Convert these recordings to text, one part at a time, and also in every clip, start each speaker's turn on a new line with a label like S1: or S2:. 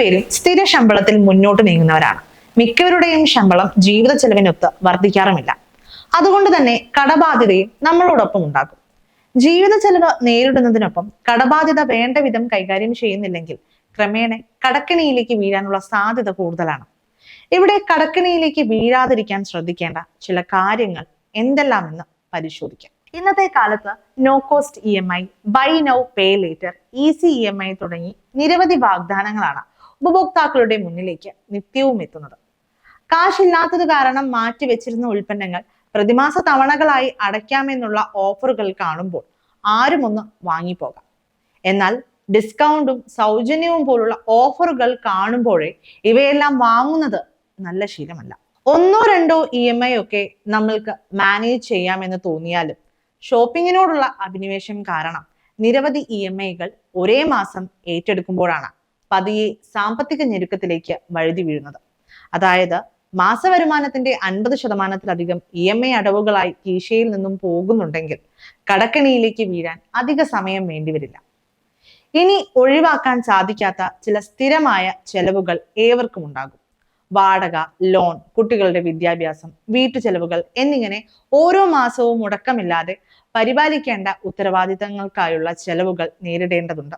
S1: പേരും സ്ഥിര ശമ്പളത്തിൽ മുന്നോട്ട് നീങ്ങുന്നവരാണ്. മിക്കവരുടെയും ശമ്പളം ജീവിത ചെലവിനൊത്ത് വർദ്ധിക്കാറുമില്ല. അതുകൊണ്ട് തന്നെ കടബാധ്യതയും നമ്മളോടൊപ്പം ഉണ്ടാകും. ജീവിത ചെലവ് നേരിടുന്നതിനൊപ്പം കടബാധ്യത വേണ്ട വിധം കൈകാര്യം ചെയ്യുന്നില്ലെങ്കിൽ ക്രമേണ കടക്കിണിയിലേക്ക് വീഴാനുള്ള സാധ്യത കൂടുതലാണ്. ഇവിടെ കടക്കിണിയിലേക്ക് വീഴാതിരിക്കാൻ ശ്രദ്ധിക്കേണ്ട ചില കാര്യങ്ങൾ എന്തെല്ലാമെന്ന് പരിശോധിക്കാം. ഇന്നത്തെ കാലത്ത് no cost E M I buy now pay later easy E M I തുടങ്ങി നിരവധി വാഗ്ദാനങ്ങളാണ് ഉപഭോക്താക്കളുടെ മുന്നിലേക്ക് നിത്യവും എത്തുന്നത്. കാശില്ലാത്തത് കാരണം മാറ്റിവെച്ചിരുന്ന ഉൽപ്പന്നങ്ങൾ പ്രതിമാസ തവണകളായി അടയ്ക്കാമെന്നുള്ള ഓഫറുകൾ കാണുമ്പോൾ ആരും ഒന്ന് വാങ്ങിപ്പോകാം. എന്നാൽ ഡിസ്കൗണ്ടും സൗജന്യവും പോലുള്ള ഓഫറുകൾ കാണുമ്പോഴേ ഇവയെല്ലാം വാങ്ങുന്നത് നല്ല ശീലമല്ല. ഒന്നോ രണ്ടോ ഇ എം ഐ ഒക്കെ നമ്മൾക്ക് മാനേജ് ചെയ്യാമെന്ന് തോന്നിയാലും ഷോപ്പിങ്ങിനോടുള്ള അഭിനിവേശം കാരണം നിരവധി ഇ എം ഐകൾ ഒരേ മാസം ഏറ്റെടുക്കുമ്പോഴാണ്. പതിയെ സാമ്പത്തിക ഞെരുക്കത്തിലേക്ക് വഴുതി വീഴുന്നത്. അതായത് മാസവരുമാനത്തിന്റെ അൻപത് ശതമാനത്തിലധികം ഇ എം ഐ അടവുകളായി കീശയിൽ നിന്നും പോകുന്നുണ്ടെങ്കിൽ കടക്കണിയിലേക്ക് വീഴാൻ അധിക സമയം വേണ്ടിവരില്ല ഇനി ഒഴിവാക്കാൻ സാധിക്കാത്ത ചില സ്ഥിരമായ ചെലവുകൾ ഏവർക്കും ഉണ്ടാകും. വാടക ലോൺ കുട്ടികളുടെ വിദ്യാഭ്യാസം വീട്ടു ചെലവുകൾ എന്നിങ്ങനെ ഓരോ മാസവും മുടക്കമില്ലാതെ പരിപാലിക്കേണ്ട ഉത്തരവാദിത്തങ്ങൾക്കായുള്ള ചെലവുകൾ നേരിടേണ്ടതുണ്ട്.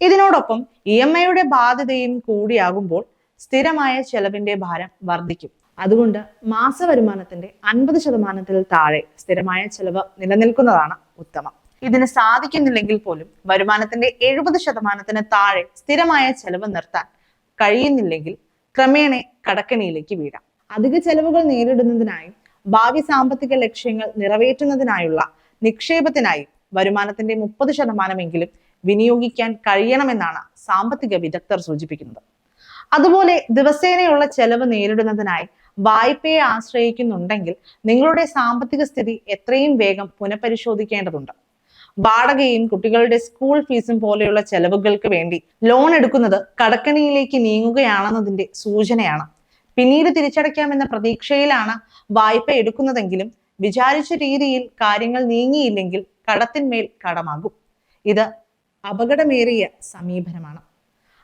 S1: ഇതിനോടൊപ്പം ഇ എം ഐയുടെ ബാധ്യതയും കൂടിയാകുമ്പോൾ സ്ഥിരമായ ചെലവിന്റെ ഭാരം വർദ്ധിക്കും. അതുകൊണ്ട് മാസ വരുമാനത്തിന്റെ അൻപത് ശതമാനത്തിൽ താഴെ സ്ഥിരമായ ചെലവ് നിലനിൽക്കുന്നതാണ് ഉത്തമം. ഇതിന് സാധിക്കുന്നില്ലെങ്കിൽ പോലും വരുമാനത്തിന്റെ എഴുപത് ശതമാനത്തിന് താഴെ സ്ഥിരമായ ചെലവ് നിർത്താൻ കഴിയുന്നില്ലെങ്കിൽ ക്രമേണ കടക്കണിയിലേക്ക് വീഴാം. അധിക ചെലവുകൾ നേരിടുന്നതിനായി ഭാവി സാമ്പത്തിക ലക്ഷ്യങ്ങൾ നിറവേറ്റുന്നതിനായുള്ള നിക്ഷേപത്തിനായി വരുമാനത്തിന്റെ മുപ്പത് ശതമാനമെങ്കിലും വിനിയോഗിക്കാൻ കഴിയണമെന്നാണ് സാമ്പത്തിക വിദഗ്ധർ സൂചിപ്പിക്കുന്നത്. അതുപോലെ ദിവസേനയുള്ള ചെലവ് നേരിടുന്നതിനായി വായ്പയെ ആശ്രയിക്കുന്നുണ്ടെങ്കിൽ നിങ്ങളുടെ സാമ്പത്തിക സ്ഥിതി എത്രയും വേഗം പുനഃപരിശോധിക്കേണ്ടതുണ്ട്. വാടകയും കുട്ടികളുടെ സ്കൂൾ ഫീസും പോലെയുള്ള ചെലവുകൾക്ക് വേണ്ടി ലോൺ എടുക്കുന്നത് കടക്കണിയിലേക്ക് നീങ്ങുകയാണെന്നതിന്റെ സൂചനയാണ്. പിന്നീട് തിരിച്ചടയ്ക്കാമെന്ന പ്രതീക്ഷയിലാണ് വായ്പ എടുക്കുന്നതെങ്കിലും വിചാരിച്ച രീതിയിൽ കാര്യങ്ങൾ നീങ്ങിയില്ലെങ്കിൽ കടത്തിന്മേൽ കടമാകും. ഇത് അപകടമേറിയ സമീപനമാണ്.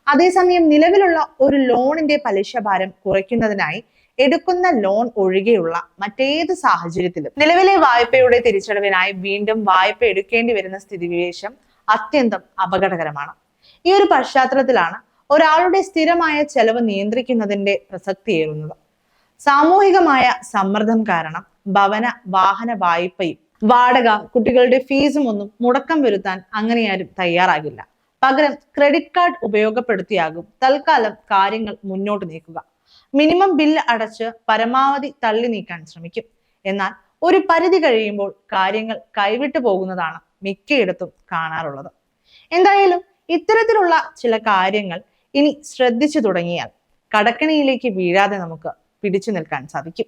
S1: അതേസമയം നിലവിലുള്ള ഒരു ലോണിന്റെ പലിശ ഭാരം കുറയ്ക്കുന്നതിനായി എടുക്കുന്ന ലോൺ ഒഴികെയുള്ള മറ്റേത് സാഹചര്യത്തിലും നിലവിലെ വായ്പയുടെ തിരിച്ചടവിനായി വീണ്ടും വായ്പ എടുക്കേണ്ടി വരുന്ന സ്ഥിതിവിശേഷം അത്യന്തം അപകടകരമാണ്. ഈ ഒരു പശ്ചാത്തലത്തിലാണ് ഒരാളുടെ സ്ഥിരമായ ചെലവ് നിയന്ത്രിക്കുന്നതിന്റെ പ്രസക്തിയേറുന്നത്. സാമൂഹികമായ സമ്മർദ്ദം കാരണം ഭവന വാഹന വായ്പയും വാടക കുട്ടികളുടെ ഫീസും ഒന്നും മുടക്കം വരുത്താൻ അങ്ങനെ ആരും തയ്യാറാകില്ല. പകരം ക്രെഡിറ്റ് കാർഡ് ഉപയോഗപ്പെടുത്തിയാകും തൽക്കാലം കാര്യങ്ങൾ മുന്നോട്ട് നീക്കുക. മിനിമം ബില്ല് അടച്ച് പരമാവധി തള്ളി നീക്കാൻ ശ്രമിക്കും. എന്നാൽ ഒരു പരിധി കഴിയുമ്പോൾ കാര്യങ്ങൾ കൈവിട്ടു പോകുന്നതാണ് മിക്കയിടത്തും കാണാറുള്ളത്. എന്തായാലും ഇത്തരത്തിലുള്ള ചില കാര്യങ്ങൾ ഇനി ശ്രദ്ധിച്ചു തുടങ്ങിയാൽ കടക്കണിയിലേക്ക് വീഴാതെ നമുക്ക് പിടിച്ചു നിൽക്കാൻ സാധിക്കും.